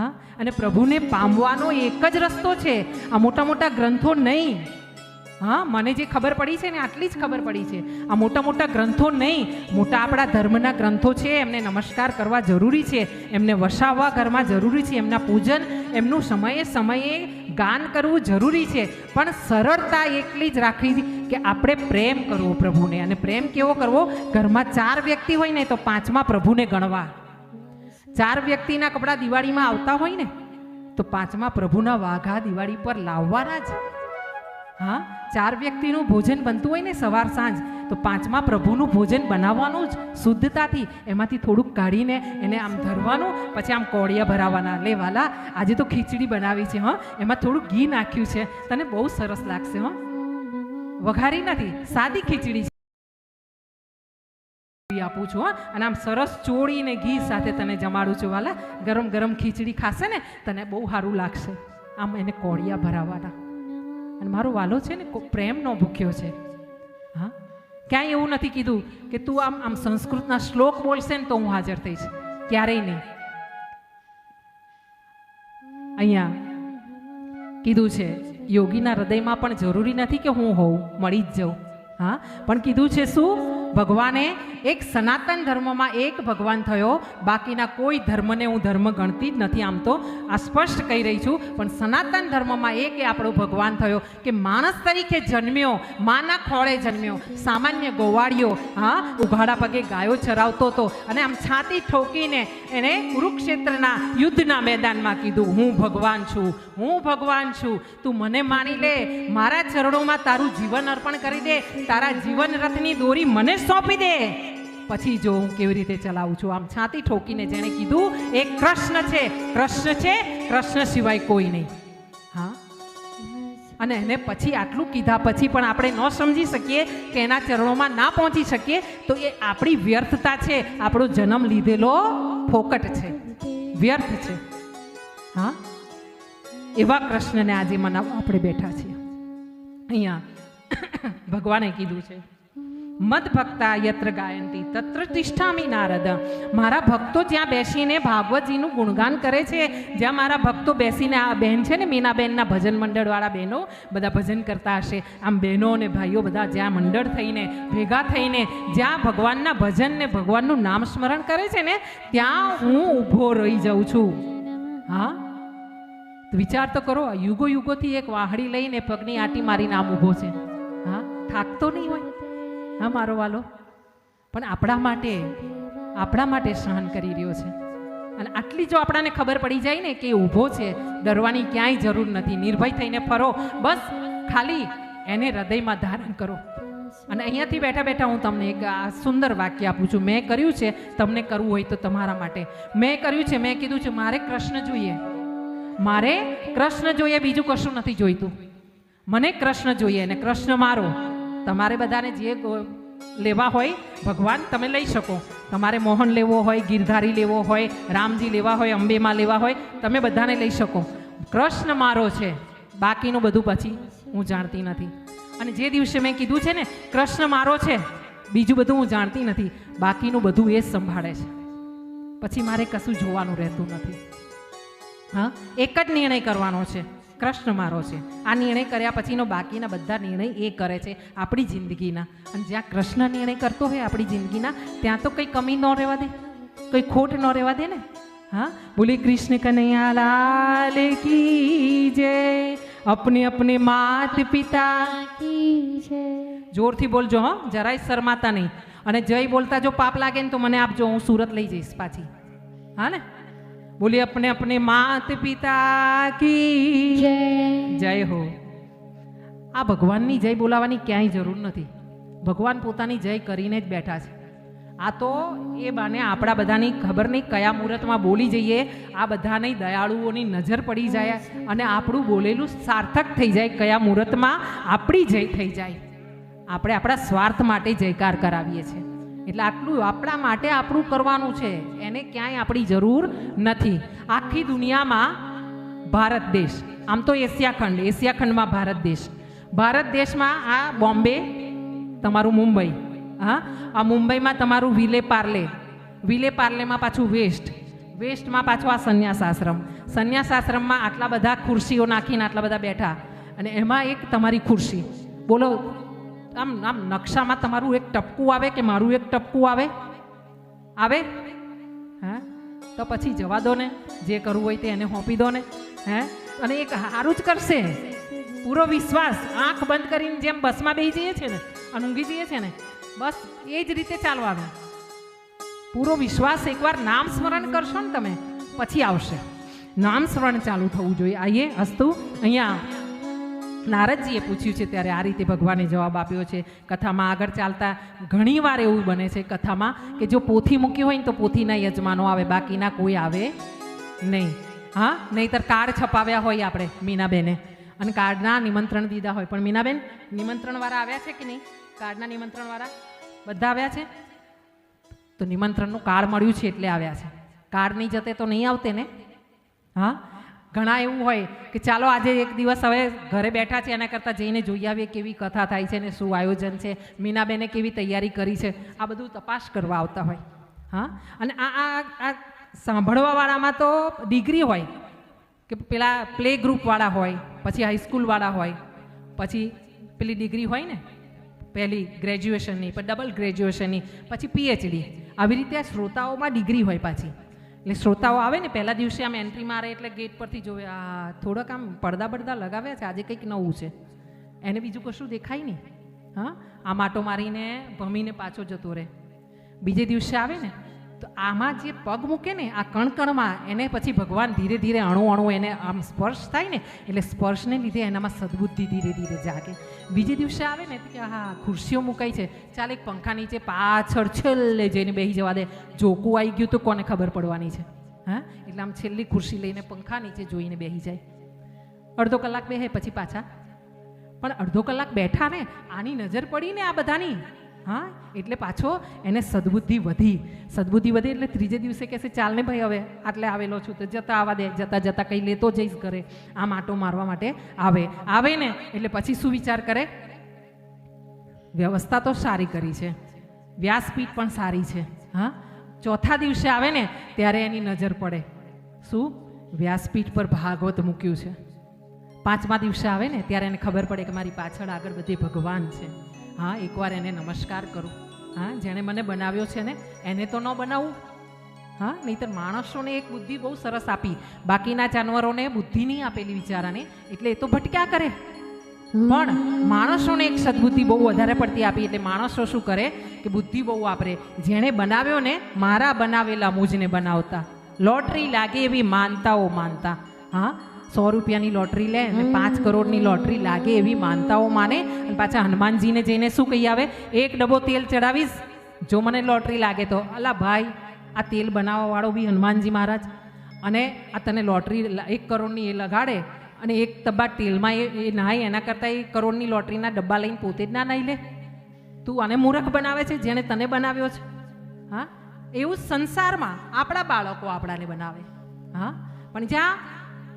હા? અને પ્રભુને પામવાનો એક જ રસ્તો છે. આ મોટા મોટા ગ્રંથો નહીં. હા, મને જે ખબર પડી છે ને, આટલી જ ખબર પડી છે. આ મોટા મોટા ગ્રંથો નહીં. મોટા આપણા ધર્મના ગ્રંથો છે, એમને નમસ્કાર કરવા જરૂરી છે. એમને વસાવવા ઘરમાં જરૂરી છે. એમના પૂજન, એમનું સમયે સમયે ગાન કરવું જરૂરી છે. પણ સરળતા એટલી જ રાખવી કે આપણે પ્રેમ કરવો પ્રભુને. અને પ્રેમ કેવો કરવો? ઘરમાં ચાર વ્યક્તિ હોય ને, તો પાંચમા પ્રભુને ગણવા. ચાર વ્યક્તિના કપડાં દિવાળીમાં આવતા હોય ને, તો પાંચમા પ્રભુના વાઘા દિવાળી પર લાવવાના જ. હા, ચાર વ્યક્તિનું ભોજન બનતું હોય ને સવાર સાંજ, તો પાંચમા પ્રભુનું ભોજન બનાવવાનું જ, શુદ્ધતાથી. એમાંથી થોડુંક કાઢીને એને આમ ધરવાનું, પછી આમ કોળિયા ભરાવાના. લે વાલા, આજે તો ખીચડી બનાવી છે, હં. એમાં થોડું ઘી નાખ્યું છે. તને બહુ સરસ લાગશે, હં. વઘારી નથી, સાદી ખીચડી છે. આપું છું, હા. અને આમ સરસ ચોળીને ઘી સાથે તને જમાડું છું, વાલા. ગરમ ગરમ ખીચડી ખાશે ને, તને બહુ સારું લાગશે. આમ એને કોળિયા ભરાવાના. અને મારો વાલો છે ને પ્રેમનો ભૂખ્યો છે. હા? ક્યાંય એવું નથી કીધું કે તું આમ આમ સંસ્કૃતના શ્લોક બોલશે ને તો હું હાજર થઈશ. ક્યારેય નહીં. અહીંયા કીધું છે, યોગીના હૃદયમાં પણ જરૂરી નથી કે હું હોઉં, મળી જ જાઉં. હા? પણ કીધું છે શું? ભગવાને એક સનાતન ધર્મમાં એક ભગવાન થયો. બાકીના કોઈ ધર્મને હું ધર્મ ગણતી જ નથી આમ તો આ સ્પષ્ટ કહી રહી છું. પણ સનાતન ધર્મમાં એક એ આપણો ભગવાન થયો કે માણસ તરીકે જન્મ્યો, માના ખોળે જન્મ્યો. સામાન્ય ગોવાળિયો હા, ઉઘાડા પગે ગાયો ચરાવતો હતો. અને આમ છાતી ઠોકીને એણે કુરુક્ષેત્રના યુદ્ધના મેદાનમાં કીધું, હું ભગવાન છું, હું ભગવાન છું. તું મને માની લે મારા ચરણોમાં તારું જીવન અર્પણ કરી દે. તારા જીવન રથની દોરી મને સોંપી દે. પછી જો હું કેવી રીતે ચલાવું છું? આમ છાતી ઠોકીને જેણે કીધું એ કૃષ્ણ છે કૃષ્ણ છે, કૃષ્ણ સિવાય કોઈ નહીં. હા? અને એને પછી આટલું કીધા પછી પણ આપણે ન સમજી શકીએ કે એના ચરણોમાં ના પહોંચી શકીએ, તો એ આપણી વ્યર્થતા છે. આપણો જન્મ લીધેલો ફોકટ છે. વ્યર્થ છે. હા? એવા કૃષ્ણને આજે મનાવવા આપણે બેઠા છીએ. અહીંયા ભગવાને કીધું છે. મદ ભક્તા યત્ર ગાયંતી. તત્ર તિષ્ઠામી નારદ. મારા ભક્તો જ્યાં બેસીને ભાગવતજીનું ગુણગાન કરે છે, જ્યાં મારા ભક્તો બેસીને આ બહેન છે ને, મીનાબેનના ભજન મંડળવાળા બહેનો બધા ભજન કરતા હશે. આમ બહેનો અને ભાઈઓ બધા જ્યાં મંડળ થઈને, ભેગા થઈને, જ્યાં ભગવાનના ભજન ને ભગવાનનું નામ સ્મરણ કરે છે ને, ત્યાં હું ઊભો રહી જાઉં છું. હા? વિચાર તો કરો યુગો યુગોથી એક વાહડી લઈને પગની આંટી મારીને આમ ઊભો છે. હા? થાકતો નહીં હોય? હા, મારો વાલો? પણ આપણા માટે આપણા માટે સહન કરી રહ્યો છે. અને આટલી જો આપણાને ખબર પડી જાય ને કે ઊભો છે, ડરવાની ક્યાંય જરૂર નથી. નિર્ભય થઈને ફરો. બસ, ખાલી એને હૃદયમાં ધારણ કરો. અને અહીંયાથી બેઠા બેઠા હું તમને એક આ સુંદર વાક્ય આપું છું. મેં કર્યું છે તમને કરવું હોય તો તમારા માટે. મેં કર્યું છે, મેં કીધું છે, મારે કૃષ્ણ જોઈએ. મારે કૃષ્ણ જોઈએ, બીજું કશું નથી જોઈતું. મને કૃષ્ણ જોઈએ અને કૃષ્ણ મારો. તમારે બધાને જે લેવા હોય, ભગવાન તમે લઈ શકો. તમારે મોહન લેવો હોય, ગિરધારી લેવો હોય, રામજી લેવા હોય, અંબેમાં લેવા હોય, તમે બધાને લઈ શકો. કૃષ્ણ મારો છે. બાકીનું બધું પછી હું જાણતી નથી. અને જે દિવસે મેં કીધું છે ને, કૃષ્ણ મારો છે, બીજું બધું હું જાણતી નથી. બાકીનું બધું એ જ સંભાળે છે. પછી મારે કશું જોવાનું રહેતું નથી. હા? એક જ નિર્ણય કરવાનો છે. કૃષ્ણ મારો છે. આ નિર્ણય કર્યા પછીનો બાકીના બધા નિર્ણય એ કરે છે આપણી જિંદગીના. અને જ્યાં કૃષ્ણ નિર્ણય કરતો હોય આપણી જિંદગીના, ત્યાં તો કંઈ કમી ન રહેવા દે. કંઈ ખોટ ન રહેવા દે ને? હા? બોલે કૃષ્ણ કનૈયા, લાલ કી જય. અપને અપને માત પિતા. જોરથી બોલજો, હો. જરાય શરમાતા નહીં. અને જય બોલતા જો પાપ લાગે ને તો મને આપજો, હું સુરત લઈ જઈશ પાછી. હા ને? બોલી અપને અપને માત પિતા કી. જય હો. આ ભગવાનની જય બોલાવાની ક્યાંય જરૂર નથી. ભગવાન પોતાની જય કરીને જ બેઠા છે. આ તો એ બાને આપણા બધાની ખબર નહીં કયા મુહૂર્તમાં બોલી જઈએ. આ બધાને દયાળુઓની નજર પડી જાય અને આપણું બોલેલું સાર્થક થઈ જાય કયા મુહૂર્તમાં આપણી જય થઈ જાય. આપણે આપણા સ્વાર્થ માટે જયકાર કરાવીએ છીએ. એટલે આટલું આપણા માટે આપણું કરવાનું છે, એને ક્યાંય આપણી જરૂર નથી. આખી દુનિયામાં ભારત દેશ, આમ તો એશિયા ખંડ, એશિયા ખંડમાં ભારત દેશ. ભારત દેશમાં આ બોમ્બે, તમારું મુંબઈ, હા? આ મુંબઈમાં તમારું વિલે પાર્લે. વિલે પાર્લેમાં પાછું વેસ્ટ. વેસ્ટમાં પાછો આ સંન્યાસ આશ્રમ આટલા બધા ખુરશીઓ નાખીને આટલા બધા બેઠા. અને એમાં એક તમારી ખુરશી. બોલો આમ આમ નકશામાં તમારું એક ટપકું આવે કે મારું એક ટપકું આવે? આવે? હા? તો પછી જવા દો ને, જે કરવું હોય તે એને હોંપી દો ને, હે? અને એક સારું જ કરશે. પૂરો વિશ્વાસ, આંખ બંધ કરીને જેમ બસમાં બેસી જઈએ છે ને, અને ઊંઘી જઈએ છે ને, બસ એ જ રીતે ચાલવાનું. પૂરો વિશ્વાસ એકવાર નામ સ્મરણ કરશો ને તમે, પછી આવશે. નામ સ્મરણ ચાલુ થવું જોઈએ. આઈએ, હસ્તુ? અહીંયા નારદજીએ પૂછ્યું છે ત્યારે આ રીતે ભગવાને જવાબ આપ્યો છે. કથામાં આગળ ચાલતા ઘણીવાર એવું બને છે કથામાં કે જો પોથી મૂકી હોય ને તો પોથીના યજમાનો આવે બાકીના કોઈ આવે નહીં. હા, નહીતર કાર્ડ છપાવ્યા હોય આપણે મીનાબેને. અને કાર્ડના નિમંત્રણ દીધા હોય. પણ મીનાબેન, નિમંત્રણવાળા આવ્યા છે કે નહીં? કાર્ડના નિમંત્રણવાળા બધા આવ્યા છે? તો નિમંત્રણનું કાર્ડ મળ્યું છે એટલે આવ્યા છે. કાર્ડ નહીં જતે તો નહીં આવતે ને હા? ઘણા એવું હોય કે ચાલો આજે એક દિવસ હવે ઘરે બેઠા છે એના કરતાં જઈને જોઈ આવીએ કેવી કથા થાય છે ને શું આયોજન છે. મીનાબેને કેવી તૈયારી કરી છે. આ બધું તપાસ કરવા આવતા હોય. હા? અને આ આ આ સાંભળવાવાળામાં તો ડિગ્રી હોય. કે પેલા પ્લે ગ્રુપવાળા હોય, પછી હાઈસ્કૂલવાળા હોય, પછી પેલી ડિગ્રી હોય ને, પહેલી ગ્રેજ્યુએશનની પણ ડબલ ગ્રેજ્યુએશનની, પછી પીએચડી. આવી રીતે આ શ્રોતાઓમાં ડિગ્રી હોય પાછી. એટલે શ્રોતાઓ આવે ને, પહેલા દિવસે આમ એન્ટ્રી મારે એટલે ગેટ પરથી જોવે, આ થોડાક આમ પડદા પડદા લગાવ્યા છે, આજે કંઈક નવું છે. એને બીજું કશું દેખાય નહીં. હા? આ માટો મારીને ભમીને પાછો જતો રહે. બીજે દિવસે આવે ને તો આમાં જે પગ મૂકે ને, આ કણકણમાં, એને પછી ભગવાન ધીરે ધીરે અણુ અણુ એને આમ સ્પર્શ થાય ને, એટલે સ્પર્શને લીધે એનામાં સદબુદ્ધિ ધીરે ધીરે જાગે. બીજે દિવસે આવે ને કે હા ખુરશીઓ મુકાઈ છે. ચાલ એક પંખા નીચે પાછળ છેલ્લે જઈને બેસી જવા દે. જોકું આવી ગયું તો કોને ખબર પડવાની છે? હા? એટલે આમ છેલ્લી ખુરશી લઈને પંખા નીચે જોઈને બેસી જાય. અડધો કલાક બેહે પછી પાછા. પણ અડધો કલાક બેઠા ને, આની નજર પડી ને આ બધાની. હા, એટલે પાછો એને સદબુદ્ધિ વધી. સદબુદ્ધિ વધી એટલે ત્રીજે દિવસે કહેશે, ચાલ ને ભાઈ હવે આટલે આવેલો છું, તો જતા આવવા દે, જતા જતા કંઈ લેતો જઈશ ઘરે. આમ આટો મારવા માટે આવે. આવે ને, એટલે પછી શું વિચાર કરે? વ્યવસ્થા તો સારી કરી છે. વ્યાસપીઠ પણ સારી છે. હા? ચોથા દિવસે આવે ને, ત્યારે એની નજર પડે. શું? વ્યાસપીઠ પર ભાગવત મૂક્યું છે. પાંચમા દિવસે આવે ને, ત્યારે એને ખબર પડે કે મારી પાછળ આગળ બધે ભગવાન છે. હા, એકવાર એને નમસ્કાર કરું. હા, જેણે મને બનાવ્યો છે ને, એને તો ન બનાવું. હા, નહીતર માણસોને એક બુદ્ધિ બહુ સરસ આપી. બાકીના જાનવરોને બુદ્ધિ નહીં આપેલી વિચારાને, એટલે એ તો ભટક્યા કરે. પણ માણસોને એક સદબુદ્ધિ બહુ વધારે પડતી આપી, એટલે માણસો શું કરે કે બુદ્ધિ બહુ વાપરે. જેણે બનાવ્યો ને, મારા બનાવેલા મુજને બનાવતા. લોટરી લાગે એવી માનતાઓ માનતા. હા સો રૂપિયાની લોટરી લે અને પાંચ કરોડની લોટરી લાગે એવી માનતાઓ માને. અને પાછા હનુમાનજીને જઈને શું કહી આવે? એક ડબ્બો તેલ ચડાવીશ. જો મને લોટરી લાગે તો. અલા ભાઈ આ તેલ બનાવવાવાળો બી હનુમાનજી મહારાજ. અને આ તને લોટરી એક કરોડની એ લગાડે. અને એક ડબ્બા તેલમાં એ એ નાય એના કરતાં એ કરોડની લોટરીના ડબ્બા લઈને પોતે જ ના નાહી લે. તું આને મૂર્ખ બનાવે છે જેણે તને બનાવ્યો છે. હા? એવું સંસારમાં આપણા બાળકો આપણાને બનાવે. હા? પણ જ્યાં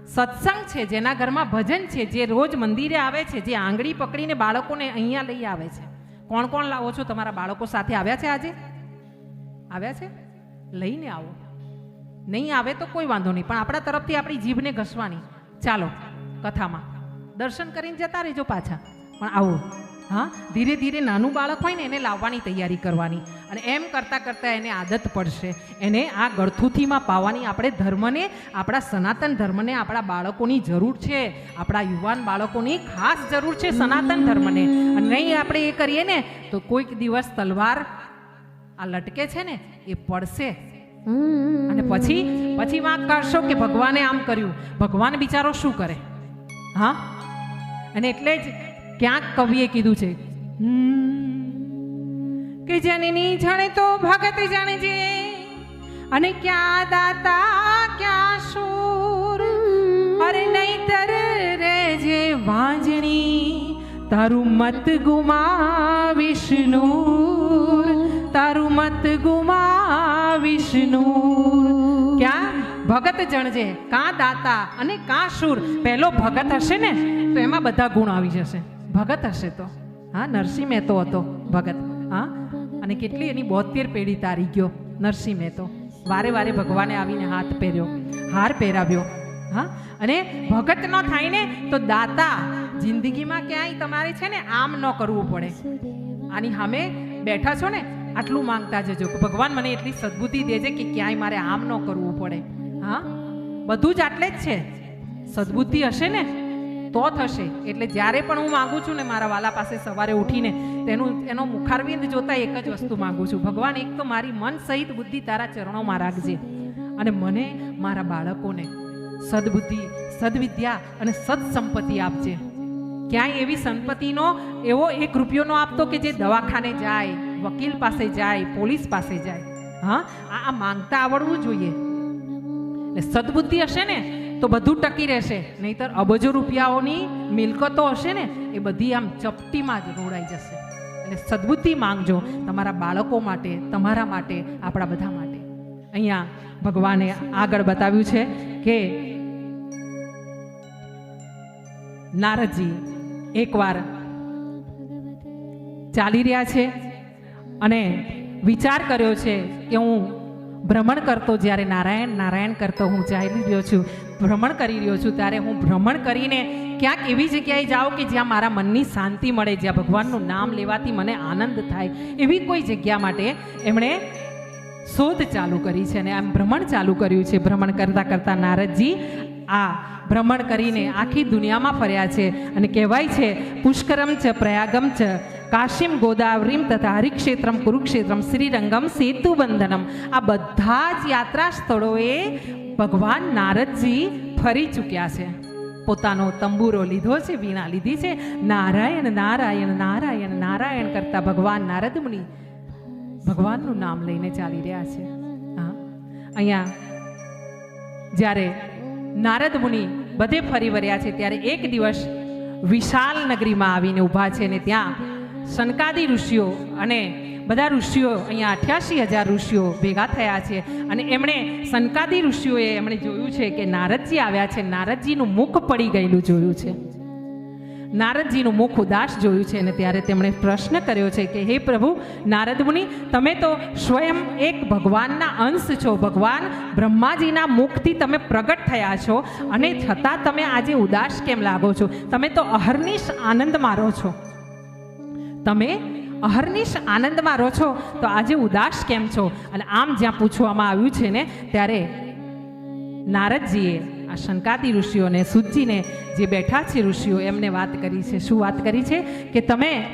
સત્સંગ છે, જેના ઘરમાં ભજન છે, જે રોજ મંદિરે આવે છે, જે આંગળી પકડીને બાળકોને અહીંયા લઈ આવે છે. કોણ કોણ લાવો છો? તમારા બાળકો સાથે આવ્યા છે આજે? આવ્યા છે? લઈને આવો. નહીં આવે તો કોઈ વાંધો નહીં, પણ આપણા તરફથી આપણી જીભને ઘસવાની. ચાલો, કથામાં. દર્શન કરીને જતા રહેજો પાછા. પણ આવો. હા, ધીરે ધીરે નાનું બાળક હોય ને એને લાવવાની તૈયારી કરવાની. અને એમ કરતાં કરતાં એને આદત પડશે. એને આ ગળથુથીમાં પાવાની આપણે ધર્મને, આપણા સનાતન ધર્મને, આપણા બાળકોની જરૂર છે. આપણા યુવાન બાળકોની ખાસ જરૂર છે સનાતન ધર્મને. અને નહીં આપણે એ કરીએ ને, તો કોઈક દિવસ તલવાર આ લટકે છે ને, એ પડશે. અને પછી પછી વાંક કાઢશો કે ભગવાને આમ કર્યું. ભગવાન બિચારો શું કરે? હા? અને એટલે જ ક્યાંક કવિએ કીધું છે. કે જનની જાણે તો ભગત જણજે અને ક્યાં દાતા, ક્યાં શૂર અરે નહીતર રેજે વાંજણી, તારું મત ગુમા વિષ્ણુ તારું મત ગુમા વિષ્ણુ ક્યાં? ભગત જણજે, કાં દાતા અને કાં શૂર પહેલો ભગત હશે ને, તો એમાં બધા ગુણ આવી જશે. ભગત હશે તો. હા, નરસિંહ મહેતો હતો, ભગત. હા, અને કેટલી એની બોતેર પેઢી તારી ગયો, નરસિંહ મહેતો વારે વારે ભગવાને આવીને હાથ પહેર્યો, હાર પહેરાવ્યો. હા, અને ભગત ન થાય ને તો દાતા જિંદગીમાં ક્યાંય તમારે છે ને આમ ન કરવું પડે. આની સામે બેઠા છો ને, આટલું માંગતા જજો ભગવાન મને એટલી સદબુદ્ધિ દેજે કે ક્યાંય મારે આમ ન કરવું પડે. હા, બધું જ આટલે જ છે. સદબુદ્ધિ હશે ને? તો થશે. એટલે જ્યારે પણ હું માંગુ છું ને મારા વાલા પાસે સવારે ઉઠીને, તેનું, એનો મુખારવિંદ જોતા એક જ વસ્તુ માંગુ છું. ભગવાન, એક તો મારી મન સહિત બુદ્ધિ તારા ચરણોમાં રાખજે. અને મને મારા બાળકોને સદબુદ્ધિ, સદવિદ્યા અને સદસંપત્તિ આપજે. ક્યાંય એવી સંપત્તિનો, એવો એક રૂપિયોનો આપતો કે જે દવાખાને જાય, વકીલ પાસે જાય, પોલીસ પાસે જાય. હા, આ માંગતા આવડવું જોઈએ. એટલે સદબુદ્ધિ હશે ને તો બધું ટકી રહેશે. નહીતર અબજો રૂપિયાઓની મિલકતો હશે ને, એ બધી આમ ચપટીમાં જ રોડાઈ જશે. એટલે સદબુદ્ધિ માંગજો તમારા બાળકો માટે, તમારા માટે, આપણા બધા માટે. અહીંયા ભગવાને આગળ બતાવ્યું છે કે નારદજી એકવાર ચાલી રહ્યા છે અને વિચાર કર્યો છે કે હું ભ્રમણ કરતો જ્યારે નારાયણ નારાયણ કરતો હું ચાલી રહ્યો છું. ભ્રમણ કરી રહ્યો છું, ત્યારે હું ભ્રમણ કરીને ક્યાંક એવી જગ્યાએ જાઉં કે જ્યાં મારા મનની શાંતિ મળે, જ્યાં ભગવાનનું નામ લેવાથી મને આનંદ થાય, એવી કોઈ જગ્યા માટે એમણે શોધ ચાલુ કરી છે અને આમ ભ્રમણ ચાલુ કર્યું છે. ભ્રમણ કરતાં કરતાં નારદજી આ ભ્રમણ કરીને આખી દુનિયામાં ફર્યા છે અને કહેવાય છે, પુષ્કરમ છે પ્રયાગમ ચ કાશીમ ગોદાવરીમ તથા હરિક્ષેત્રમ કુરુક્ષેત્રમ શ્રીરંગમ સેતુબંધનમ આ બધા જ યાત્રા સ્થળોએ ભગવાન નારદજી ફરી ચૂક્યા છે પોતાનો તંબુરો લીધો છે વીણા લીધી છે નારાયણ નારાયણ નારાયણ નારાયણ કરતા ભગવાન નારદ મુનિ ભગવાનનું નામ લઈને ચાલી રહ્યા છે હા અહીંયા જ્યારે નારદ મુનિ બધે ફરી વર્યા છે ત્યારે એક દિવસ વિશાલ નગરીમાં આવીને ઊભા છે ને ત્યાં સનકાદી ઋષિઓ અને બધા ઋષિઓ અહીંયા અઠ્યાસી હજાર ઋષિઓ ભેગા થયા છે. અને એમણે સનકાદી ઋષિઓએ એમણે જોયું છે કે નારદજી આવ્યા છે. નારદજીનું મુખ પડી ગયેલું જોયું છે. નારદજીનું મુખ ઉદાસ જોયું છે. અને ત્યારે તેમણે પ્રશ્ન કર્યો છે કે, હે પ્રભુ, નારદ મુનિ, તમે તો સ્વયં એક ભગવાનના અંશ છો. ભગવાન બ્રહ્માજીના મુખથી તમે પ્રગટ થયા છો. અને છતાં તમે આજે ઉદાસ કેમ લાગો છો? તમે તો અહર્નિશ આનંદ મારો છો. તમે અહર્નિશ આનંદમાં રહો છો, તો આજે ઉદાસ કેમ છો? અને આમ જ્યાં પૂછવામાં આવ્યું છે ને, ત્યારે નારદજીએ આ શંકાતી ઋષિઓને, સુજીને જે બેઠા છે ઋષિઓ, એમને વાત કરી છે. શું વાત કરી છે? કે તમે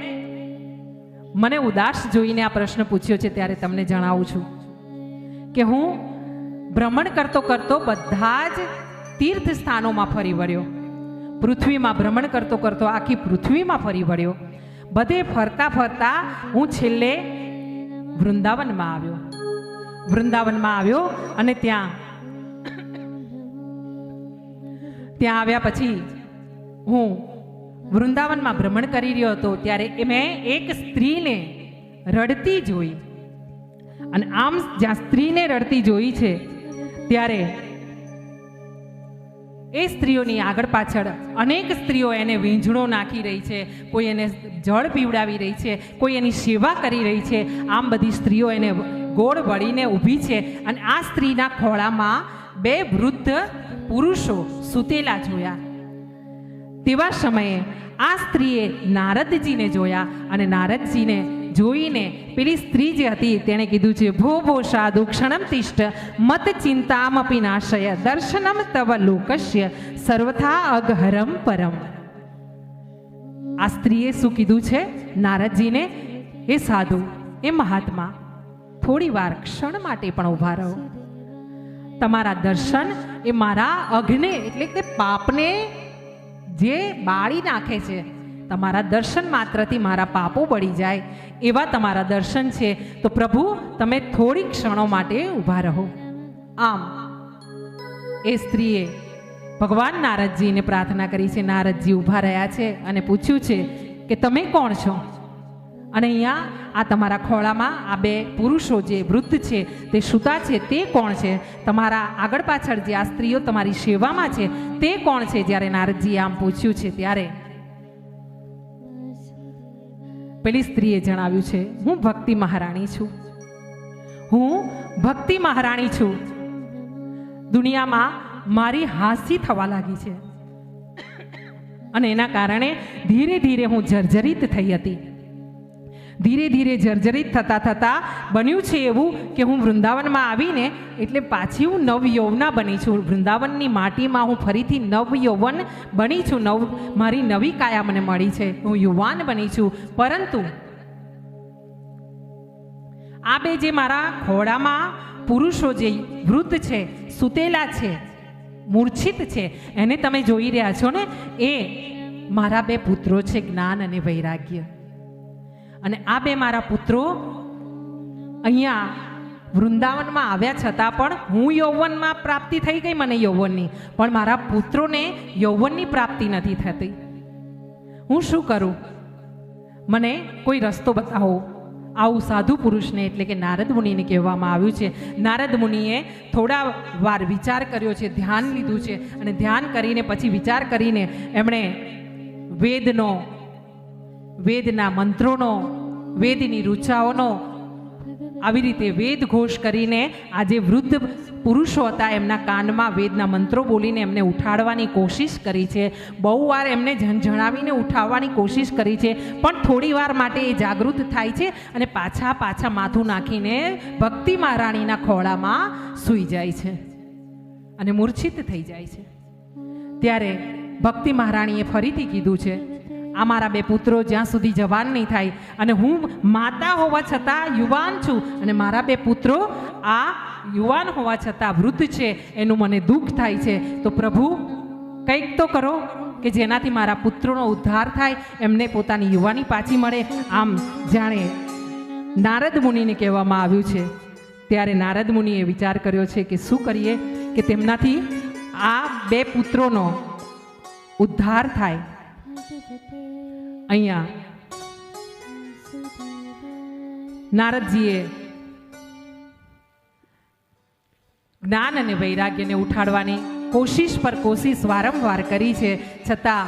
મને ઉદાસ જોઈને આ પ્રશ્ન પૂછ્યો છે, ત્યારે તમને જણાવું છું કે હું ભ્રમણ કરતો કરતો બધા જ તીર્થ સ્થાનોમાં ફરી વળ્યો. પૃથ્વીમાં ભ્રમણ કરતો કરતો આખી પૃથ્વીમાં ફરી વળ્યો. બધે ફરતા ફરતા હું છેલ્લે વૃંદાવનમાં આવ્યો. વૃંદાવનમાં આવ્યો અને ત્યાં ત્યાં આવ્યા પછી હું વૃંદાવનમાં ભ્રમણ કરી રહ્યો હતો ત્યારે મેં એક સ્ત્રીને રડતી જોઈ. અને આમ જ્યાં સ્ત્રીને રડતી જોઈ છે, ત્યારે એ સ્ત્રીઓની આગળ પાછળ અનેક સ્ત્રીઓ એને વીંઝણો નાખી રહી છે, કોઈ એને જળ પીવડાવી રહી છે, કોઈ એની સેવા કરી રહી છે. આમ બધી સ્ત્રીઓ એને ગોળ વળીને ઊભી છે અને આ સ્ત્રીના ખોળામાં બે વૃદ્ધ પુરુષો સૂતેલા જોયા. તેવા સમયે આ સ્ત્રીએ નારદજીને જોયા અને નારદજીને જોઈને પેલી સ્ત્રી જે હતી તેણે કીધું છે, ભો ભો, સાધુ, ક્ષણમ તિષ્ઠ, મત ચિંતામપી નાશય, દર્શનમ તવ લોકસ્ય, સર્વથા અગહરમ પરમ. આ સ્ત્રીએ શું કીધું છે? નારદજીને એ સાધુ એ મહાત્મા, થોડી વાર ક્ષણ માટે પણ ઊભા રહો. તમારા દર્શન એ મારા અઘને એટલે કે પાપને જે બાળી નાખે છે તમારા દર્શન માત્રથી મારા પાપો બળી જાય એવા તમારા દર્શન છે. તો પ્રભુ, તમે થોડી ક્ષણો માટે ઊભા રહો. આમ, એ સ્ત્રીએ ભગવાન નારદજીને પ્રાર્થના કરી છે. નારદજી ઊભા રહ્યા છે અને પૂછ્યું છે કે તમે કોણ છો? અને અહીંયા આ તમારા ખોળામાં આ બે પુરુષો જે વૃદ્ધ છે, તે સૂતા છે, તે કોણ છે? તમારા આગળ પાછળ જે આ સ્ત્રીઓ તમારી સેવામાં છે, તે કોણ છે? જ્યારે નારદજીએ આમ પૂછ્યું છે ત્યારે પેલી સ્ત્રીએ જણાવ્યું છે, હું ભક્તિ મહારાણી છું. હું ભક્તિ મહારાણી છું? દુનિયામાં મારી હાસી થવા લાગી છે. અને એના કારણે ધીરે ધીરે હું જર્જરિત થઈ હતી. ધીરે ધીરે જર્જરિત થતાં થતાં બન્યું છે એવું કે હું વૃંદાવનમાં આવીને એટલે પાછી હું નવયૌવના બની છું. વૃંદાવનની માટીમાં હું ફરીથી નવયૌવન બની છું. નવ, મારી નવી કાયા મને મળી છે. હું યુવાન બની છું. પરંતુ આ બે જે મારા ખોળામાં પુરુષો જે વૃદ્ધ છે, સુતેલા છે, મૂર્છિત છે, એને તમે જોઈ રહ્યા છો ને, એ મારા બે પુત્રો છે જ્ઞાન અને વૈરાગ્ય. અને આ બે મારા પુત્રો અહીંયા વૃંદાવનમાં આવ્યા છતાં પણ હું યૌવનમાં પ્રાપ્તિ થઈ ગઈ મને યૌવનની. પણ મારા પુત્રોને યૌવનની પ્રાપ્તિ નથી થતી. હું શું કરું? મને કોઈ રસ્તો બતાવો. આવું સાધુ પુરુષને એટલે કે નારદ મુનિને કહેવામાં આવ્યું છે. નારદ મુનિએ થોડા વાર વિચાર કર્યો છે, ધ્યાન લીધું છે અને ધ્યાન કરીને પછી વિચાર કરીને એમણે વેદનો વેદના મંત્રોનો, વેદની રૂચાઓનો આવી રીતે વેદ ઘોષ કરીને આજે વૃદ્ધ પુરુષો હતા, એમના કાનમાં વેદના મંત્રો બોલીને એમને ઉઠાડવાની કોશિશ કરી છે. બહુ વાર એમને જણાવીને ઉઠાવવાની કોશિશ કરી છે, પણ થોડી વાર માટે એ જાગૃત થાય છે અને પાછા પાછા માથું નાખીને ભક્તિ મહારાણીના ખોળામાં સૂઈ જાય છે અને મૂર્છિત થઈ જાય છે. ત્યારે ભક્તિ મહારાણીએ ફરીથી કીધું છે આ મારા બે પુત્રો જ્યાં સુધી જવાન નહીં થાય. અને હું માતા હોવા છતાં યુવાન છું. અને મારા બે પુત્રો આ યુવાન હોવા છતાં વૃદ્ધ છે. એનું મને દુઃખ થાય છે. તો પ્રભુ, કંઈક તો કરો કે જેનાથી મારા પુત્રોનો ઉદ્ધાર થાય, એમને પોતાની યુવાની પાછી મળે. આમ જાણે નારદ મુનિને કહેવામાં આવ્યું છે. ત્યારે નારદ મુનિએ વિચાર કર્યો છે કે શું કરીએ કે તેમનાથી આ બે પુત્રોનો ઉદ્ધાર થાય. અહીંયા નારદજીએ જ્ઞાન અને વૈરાગ્યને ઉઠાડવાની કોશિશ પર કોશિશ વારંવાર કરી છે, છતાં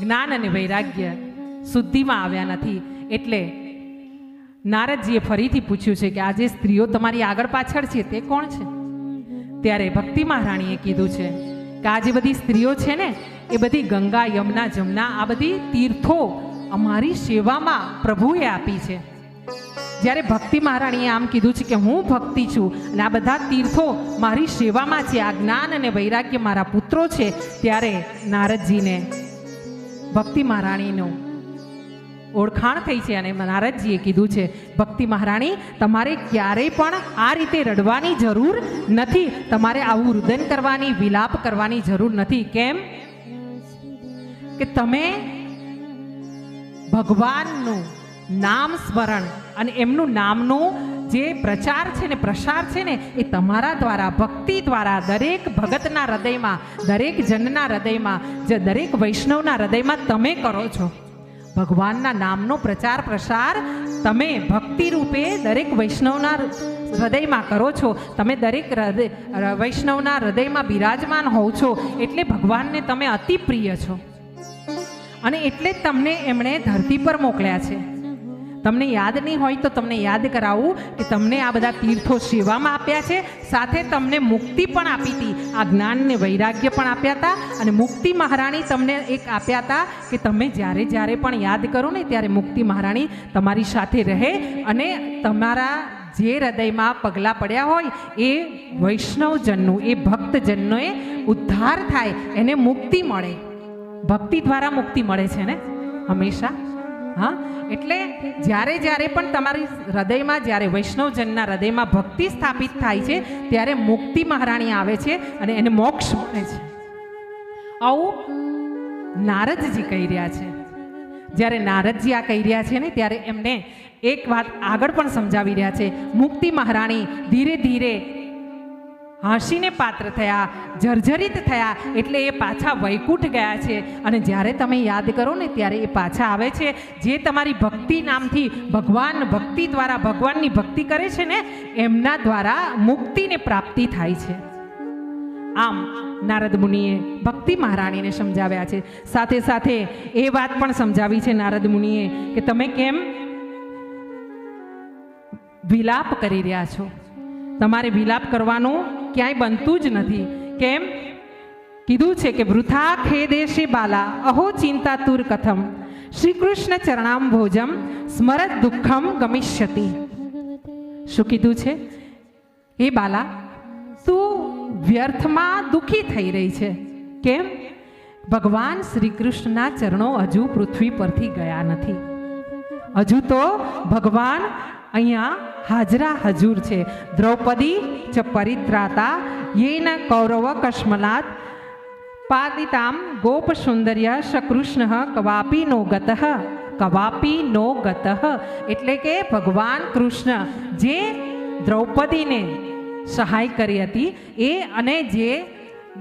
જ્ઞાન અને વૈરાગ્ય શુદ્ધિમાં આવ્યા નથી. એટલે નારદજીએ ફરીથી પૂછ્યું છે કે આજે સ્ત્રીઓ તમારી આગળ પાછળ છે, તે કોણ છે? ત્યારે ભક્તિ મહારાણીએ કીધું છે કે આ જે બધી સ્ત્રીઓ છે ને એ બધી ગંગા, યમુના, જમના, આ બધી તીર્થો અમારી સેવામાં પ્રભુએ આપી છે. જ્યારે ભક્તિ મહારાણીએ આમ કીધું છે કે હું ભક્તિ છું અને આ બધા તીર્થો મારી સેવામાં છે, આ જ્ઞાન અને વૈરાગ્ય મારા પુત્રો છે, ત્યારે નારદજીને, ભક્તિ મહારાણીનું ઓળખાણ થઈ છે અને નારદજીએ કીધું છે, ભક્તિ મહારાણી, તમારે ક્યારેય પણ આ રીતે રડવાની જરૂર નથી. તમારે આવું રુદન કરવાની, વિલાપ કરવાની જરૂર નથી. કેમ? કે તમે ભગવાનનું નામ સ્મરણ અને એમનું નામનું જે પ્રચાર છે ને પ્રસાર છે ને એ તમારા દ્વારા, ભક્તિ દ્વારા, દરેક ભગતના હૃદયમાં, દરેક જનના હૃદયમાં, જે દરેક વૈષ્ણવના હૃદયમાં તમે કરો છો. ભગવાનના નામનો પ્રચાર, પ્રસાર તમે ભક્તિ રૂપે દરેક વૈષ્ણવના હૃદયમાં કરો છો. તમે દરેક હૃદય વૈષ્ણવના હૃદયમાં બિરાજમાન હોવ છો. એટલે ભગવાનને તમે અતિ પ્રિય છો. અને એટલે જ તમને એમણે ધરતી પર મોકલ્યા છે. તમને યાદ નહીં હોય તો તમને યાદ કરાવું કે તમને આ બધા તીર્થો સેવામાં આપ્યા છે. સાથે તમને મુક્તિ પણ આપી હતી. આ જ્ઞાનને વૈરાગ્ય પણ આપ્યા હતા અને મુક્તિ મહારાણી તમને એક આપ્યા હતા કે તમે જ્યારે જ્યારે પણ યાદ કરો ને ત્યારે મુક્તિ મહારાણી તમારી સાથે રહે અને તમારા જે હૃદયમાં પગલાં પડ્યા હોય એ વૈષ્ણવજનનું, એ ભક્તજનનો એ ઉદ્ધાર થાય, એને મુક્તિ મળે. ભક્તિ દ્વારા મુક્તિ મળે છે ને? હંમેશા. હા? એટલે જ્યારે જ્યારે પણ તમારી હૃદયમાં, જ્યારે વૈષ્ણવજનના હૃદયમાં ભક્તિ સ્થાપિત થાય છે, ત્યારે મુક્તિ મહારાણી આવે છે અને એને મોક્ષ મળે છે. આવું નારદજી કહી રહ્યા છે. જ્યારે નારદજી આ કહી રહ્યા છે ને, ત્યારે એમને એક વાત આગળ પણ સમજાવી રહ્યા છે. મુક્તિ મહારાણી ધીરે ધીરે હાંસીને પાત્ર થયા, જર્જરિત થયા, એટલે એ પાછા વૈકુંઠ ગયા છે. અને જ્યારે તમે યાદ કરો ને, ત્યારે એ પાછા આવે છે. જે તમારી ભક્તિ નામથી ભગવાન ભક્તિ દ્વારા ભગવાનની ભક્તિ કરે છે ને, એમના દ્વારા મુક્તિને પ્રાપ્તિ થાય છે. આમ નારદ મુનિએ ભક્તિ મહારાણીને સમજાવ્યા છે. સાથે સાથે એ વાત પણ સમજાવી છે નારદ મુનિએ કે તમે કેમ વિલાપ કરી રહ્યા છો? તમારે વિલાપ કરવાનું ક્યાંય બનતું જ નથી. કેમ? કીધું છે કે વૃથા ખેદેશે બાલા, અહો ચિંતા તુર કથમ. શ્રી કૃષ્ણ ચરણામ ભોજમ સ્મરત દુઃખમ ગમિષ્યતિ. શું કીધું છે? એ બાલા, તું વ્યર્થમાં દુઃખી થઈ રહી છે. કેમ? ભગવાન શ્રી કૃષ્ણના ચરણો હજુ પૃથ્વી પરથી ગયા નથી. હજુ તો ભગવાન અહીંયા હાજરા હજુર છે. દ્રૌપદી ચ પરિત્રાતા યેન કૌરવ કશ્મલાત પાદિતામ ગોપ સુંદર્ય શકૃષ્ણ કવાપી નો ગતઃ. કવાપી નો ગતઃ. એટલે કે ભગવાન કૃષ્ણ જે દ્રૌપદીને સહાય કરી હતી એ અને જે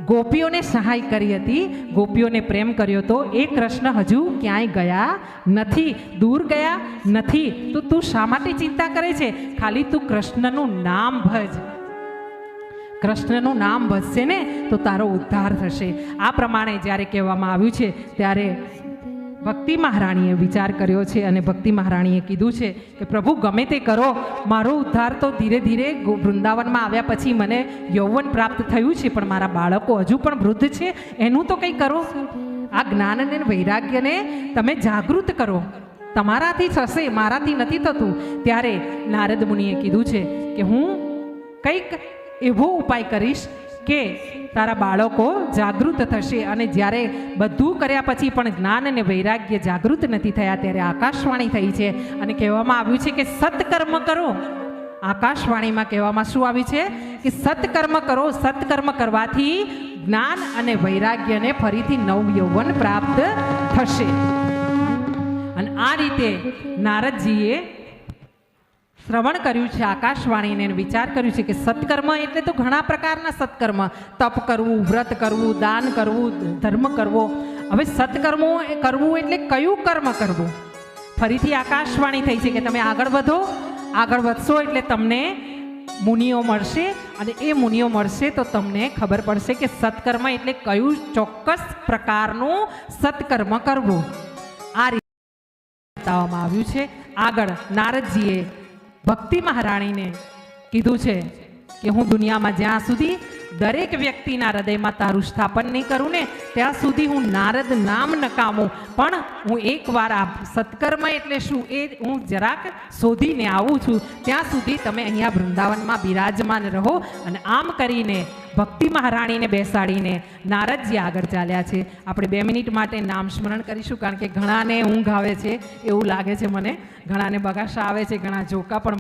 ગોપીઓને સહાય કરી હતી. ગોપીઓને પ્રેમ કર્યો તો એ કૃષ્ણ હજુ ક્યાંય ગયા નથી? દૂર ગયા નથી? તો તું શા માટે ચિંતા કરે છે? ખાલી તું કૃષ્ણનું નામ ભજ. કૃષ્ણનું નામ ભજશે ને? તો તારો ઉદ્ધાર થશે. આ પ્રમાણે જ્યારે કહેવામાં આવ્યું છે, ત્યારે ભક્તિ મહારાણીએ વિચાર કર્યો છે અને ભક્તિ મહારાણીએ કીધું છે કે પ્રભુ, ગમે તે કરો, મારો ઉદ્ધાર તો ધીરે ધીરે વૃંદાવનમાં આવ્યા પછી મને યૌવન પ્રાપ્ત થયું છે, પણ મારા બાળકો હજુ પણ વૃદ્ધ છે. એનું તો કંઈ કરો. આ જ્ઞાન અને વૈરાગ્યને તમે જાગૃત કરો. તમારાથી થશે, મારાથી નથી થતું. ત્યારે નારદ મુનિએ કીધું છે કે હું કંઈક એવો ઉપાય કરીશ કે તારા બાળકો જાગૃત થશે અને જ્યારે બધું કર્યા પછી પણ જ્ઞાન અને વૈરાગ્ય જાગૃત નથી થયા ત્યારે આકાશવાણી થઈ છે. અને કહેવામાં આવ્યું છે કે સત્કર્મ કરો. આકાશવાણીમાં કહેવામાં શું આવ્યું છે? કે સત્કર્મ કરો. સત્કર્મ કરવાથી જ્ઞાન અને વૈરાગ્યને ફરીથી નવ યૌવન પ્રાપ્ત થશે. અને આ રીતે નારદજીએ શ્રવણ કર્યું છે, આકાશવાણીને વિચાર કર્યું છે કે સત્કર્મ એટલે તો ઘણા પ્રકારના સત્કર્મ. તપ કરવું, વ્રત કરવું, દાન કરવું, ધર્મ કરવો. હવે સત્કર્મો કરવું એટલે કયું કર્મ કરવું? ફરીથી આકાશવાણી થઈ છે કે તમે આગળ વધો. આગળ વધશો એટલે તમને મુનિઓ મળશે અને એ મુનિઓ મળશે તો તમને ખબર પડશે કે સત્કર્મ એટલે કયું ચોક્કસ પ્રકારનું સત્કર્મ કરવું. આ રીતે બતાવવામાં આવ્યું છે. આગળ નારદજીએ ભક્તિ મહારાણીને કીધું છે કે હું દુનિયામાં જ્યાં સુધી દરેક વ્યક્તિના હૃદયમાં તારું સ્થાપન નહીં કરું ને, ત્યાં સુધી હું નારદ નામ નકામું. પણ હું એકવાર આ સત્કર્મ એટલે શું એ હું જરાક શોધીને આવું છું. ત્યાં સુધી તમે અહીંયા વૃંદાવનમાં બિરાજમાન રહો અને આમ કરીને ભક્તિ મહારાણીને બેસાડીને નારદજી આગળ ચાલ્યા છે. આપણે બે મિનિટ માટે નામ સ્મરણ કરીશું, કારણ કે ઘણાને ઊંઘ આવે છે, એવું લાગે છે મને. ઘણાને બગાસા આવે છે, ઘણા જોકા પણ